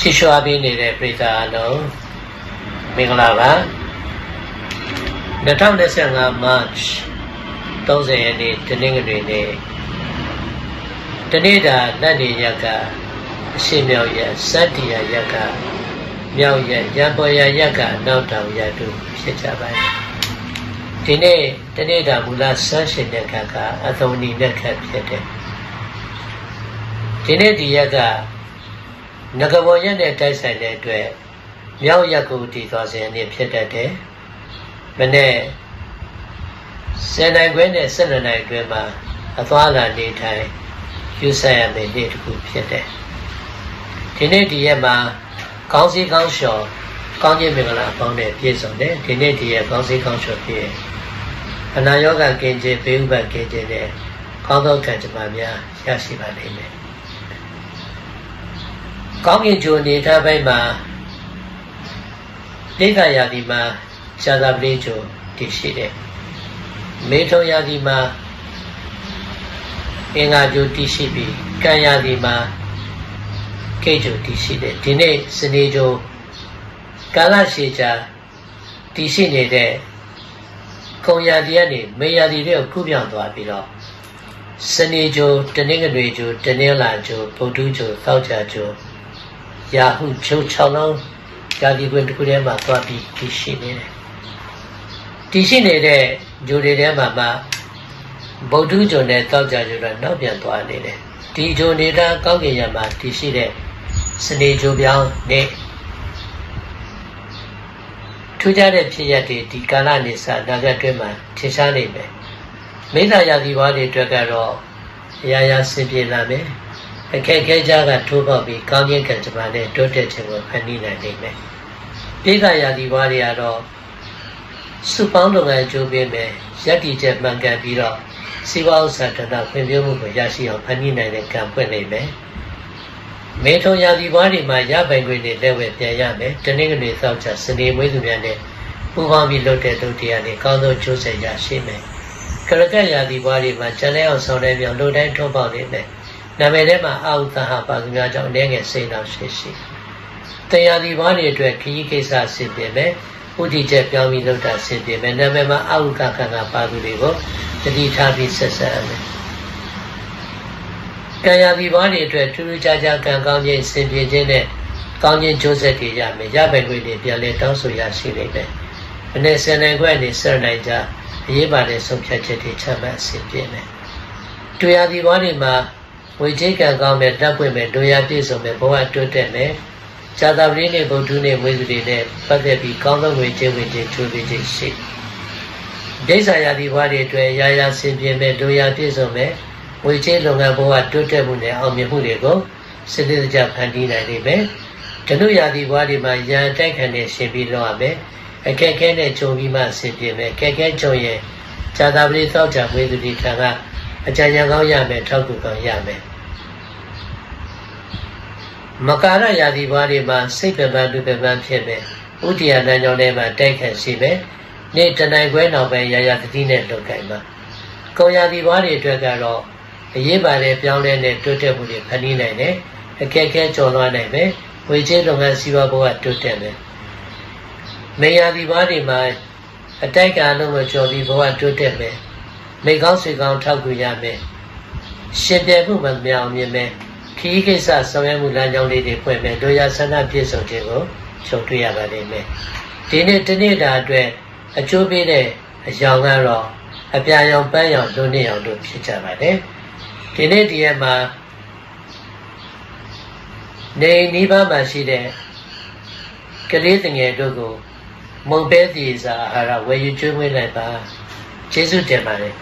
ချီးရွှာပေးနေတဲ့ပြည်သားအလုံးမင်္ဂလာပါ2025 March 30ရက်နေ့တနင်္ဂနွေနေ့တနေ့တာလက်နေရက်ကအရှိမြောက်ရက်စတ္တိယရက်ကမြောက်ရက်ရံပေါ်ရရက်ကအနောက်တောင်ရက်တို့ဖြစ်ကြပါတယ်ဒီနေ့တနေ့တာမူလဆန်းရှင်တဲ့ခါကအသုံးနီနဲ့ခက်ဖြစ်တယ်ဒီနေ့ဒီရက်က ငကဘောရက်နဲ့တိုက်ဆိုင်တဲ့အတွက်မြောက်ရက်ကိုတည်သွားစဉ်အနေဖြစ်တတ်တယ်မနေ့10နိုင်ခွဲနဲ့12နိုင်အတွင်းမှာအသွားလာနေထိုင်ယူဆိုင်ရမယ့်နေ့တစ်ခုဖြစ်တယ်ဒီနေ့ဒီရက်မှာကောင်းစီကောင်းလျှော်ကောင်းခြင်းမင်္ဂလာပေါင်းနဲ့ပြည့်စုံတယ်ဒီနေ့ဒီရက်ကောင်းစီကောင်းလျှော်ပြည့်အနာရောဂါကင်းခြင်းဘေးဥပဒ်ကင်းခြင်းနဲ့ကောင်းသောကံကြမ္မာများရရှိပါလိမ့်မယ် ကောင်းကင်ဂျိုနေထားပိုင်းမှာတိက္ခာယာဒီမှာရှားသာပလေးဂျိုတည်ရှိတယ်မေထုံယာဒီမှာအင်္ဂါဂျိုတည်ရှိပြီးကံယာဒီမှာကိတ်ဂျိုတည်ရှိတယ်ဒီနေ့စနေဂျိုကာလရှည်ကြာတည်ရှိနေတဲ့ကုံယာဒီကနေမေယာဒီတွေကိုကုပြောင်းသွားပြီးတော့စနေဂျိုတနင်္ဂနွေဂျိုတနင်္လာဂျိုဗုဒ္ဓဂျိုသောကြာဂျို ရာဟုဖြုတ်6လုံးဇာတိကွင်းတစ်ခုထဲမှာသွားပြီးတည်ရှိနေတယ်တည်ရှိနေတဲ့ဂျိုတွေထဲမှာမှဗုဒ္ဓဂျိုနဲ့သောကြာဂျိုကနောက်ပြန်သွားနေတယ်ဒီဂျိုနေတာကောင်းကင်ယံမှာတည်ရှိတဲ့စနေဂျိုပြောင်းနေထူးခြားတဲ့ဖြစ်ရပ်တွေဒီကာလနေစာနာဂတ်တွင်းမှာထင်ရှားနေမယ်မိစ္ဆာယာတိဘွားတွေအတွက်ကတော့အရာရာဆင်ပြေလာမယ် အခက်အခဲကြားကထိုးပေါက်ပြီးကောင်းခြင်းကံကြမ္မာနဲ့တိုးတက်ခြင်းကိုဖန်တီးနိုင်နိုင်မယ်ပိဿယာတိဘွားတွေကတော့စုပေါင်းလုပ်ငန်းကြိုးပေးမယ်ရက်တီချက်မှန်ကန်ပြီးတော့စီးပွားဥစ္စာတဏဖွံ့ဖြိုးမှုကိုရရှိအောင်ဖန်တီးနိုင်တဲ့ကံပွင့်နိုင်မယ်မေထုံယာတိဘွားတွေမှာရပိုင်ခွင့်တွေလက်ဝဲပြန်ရမယ်တနင်္ဂနွေသောက်ချစနေမွေးသူများနဲ့ပူပေါင်းပြီးလုပ်တဲ့ဒုတိယနေ့ကောင်းသောကျိုးဆက်ရရှိမယ်ကရကယာတိဘွားတွေမှာကျန်တဲ့အောင်ဆောင်တဲ့မြောင်လူတိုင်းထုံးပေါက်နေတယ် နာမည်ထဲမှာအာဟုသဟပါသူများကြောင့်အနေငယ်စိတ်တော်ရှိရှိတရားဒီဘွားတွေအတွက်ခရီးကိစ္စဆင်ပြေမယ်ဥတီချက်ပြောင်းပြီးလုပ်တာဆင်ပြေမယ်နာမည်မှာအာဟုသခန္ဓာပါသူတွေကိုတတိထားပြီးဆက်ဆက်ရမယ်ကံရဒီဘွားတွေအတွက်ထူးထူးခြားခြားကံကောင်းခြင်းဆင်ပြေခြင်းနဲ့ကောင်းခြင်းကျိုးဆက်တွေရမယ်ရပိုင်ခွင့်တွေပြန်လဲတောင်းဆိုရရှိလိမ့်မယ်အနေစနေခွင့်နဲ့စရနိုင်ကြအရေးပါတဲ့ဆုံးဖြတ်ချက်တွေချမှတ်အဆင်ပြေမယ်တွေ့ရဒီဘွားတွေမှာ ဝေချိကံကောင်းမဲ့တပ်ပွင့်မဲ့ဒုရပြည့်စုံမဲ့ဘဝတိုးတက်မဲ့ဇာတာပတိနဲ့ဗုဒ္ဓနဲ့ဝိသုတွေနဲ့ပတ်သက်ပြီးကောင်းသောငွေချင်းဝင်ချင်းချိုးပြီးချင်းရှိဒိဋ္ဌာယာဒီဘဝတွေအတွက်ရာရာဆင်ပြေမဲ့ဒုရပြည့်စုံမဲ့ဝေချိလုပ်ငန်းဘဝတိုးတက်မှုနဲ့အောင်မြင်မှုတွေကိုစိတ္တကြဖန်တီးနိုင်နေမယ်ဓနုယာဒီဘဝတွေမှာရန်တိုက်ခံနေရှင်ပြီးလောက်ရမယ်အခက်ခဲနဲ့ဂျုံပြီးမှဆင်ပြေမယ်ခက်ခဲဂျုံရင်ဇာတာပတိသောက်ကြဝိသုတွေထံကအကြံဉာဏ်ကောင်းရမယ်ထောက်ကူကောင်းရမယ် မကာရယာတိဘွားတွေမှာစိတ်ပင်ပန်းလူပင်ပန်းဖြစ်မယ်ဥဒိယလမ်းကြောင်းထဲမှာတိုက်ခတ်ရှိမယ်နေ့တနိုင်ခွဲနောက်ပဲရာရာတတိနဲ့လုပ်ကိုင်မှာကုံယာတိဘွားတွေအတွက်ကတော့အရေးပါတဲ့ပြောင်းလဲတဲ့တိုးတက်မှုတွေဖန်တီးနိုင်တယ်အခက်အခဲကျော်လွှားနိုင်မယ်ဝေချေလုပ်ငန်းစီးပွားဘဝတိုးတက်မယ်မေယာတိဘွားတွေမှာအတိုက်ကအလုံးကိုကျော်ပြီးဘဝတိုးတက်မယ်မိကောင်းဆွေကောင်းထောက်ကူရမယ်ရှင်ပြမှုမမြောင်မြင်မယ် ခီးကိစ္စဆောင်ရွက်မှုလမ်းကြောင်းလေးတွေဖွင့်မယ်ဒုရဆန္ဒပြည့်စုံခြင်းကိုချုပ်တွေ့ရပါလိမ့်မယ်ဒီနေ့တနေ့တာအတွက်အကျိုးပေးတဲ့အယောင်ကတော့အပြာရောင်ပန်းရောင်လူနေရောင်တို့ဖြစ်ကြပါတယ်ဒီနေ့ဒီရက်မှာနေနိဗ္ဗာန်မှာရှိတဲ့ကလေးငယ်တို့ကိုမုံပဲတည်စာအာဟာရဝယ်ယူကျွေးမွေးလိုက်ပါကျေးဇူးတင်ပါတယ်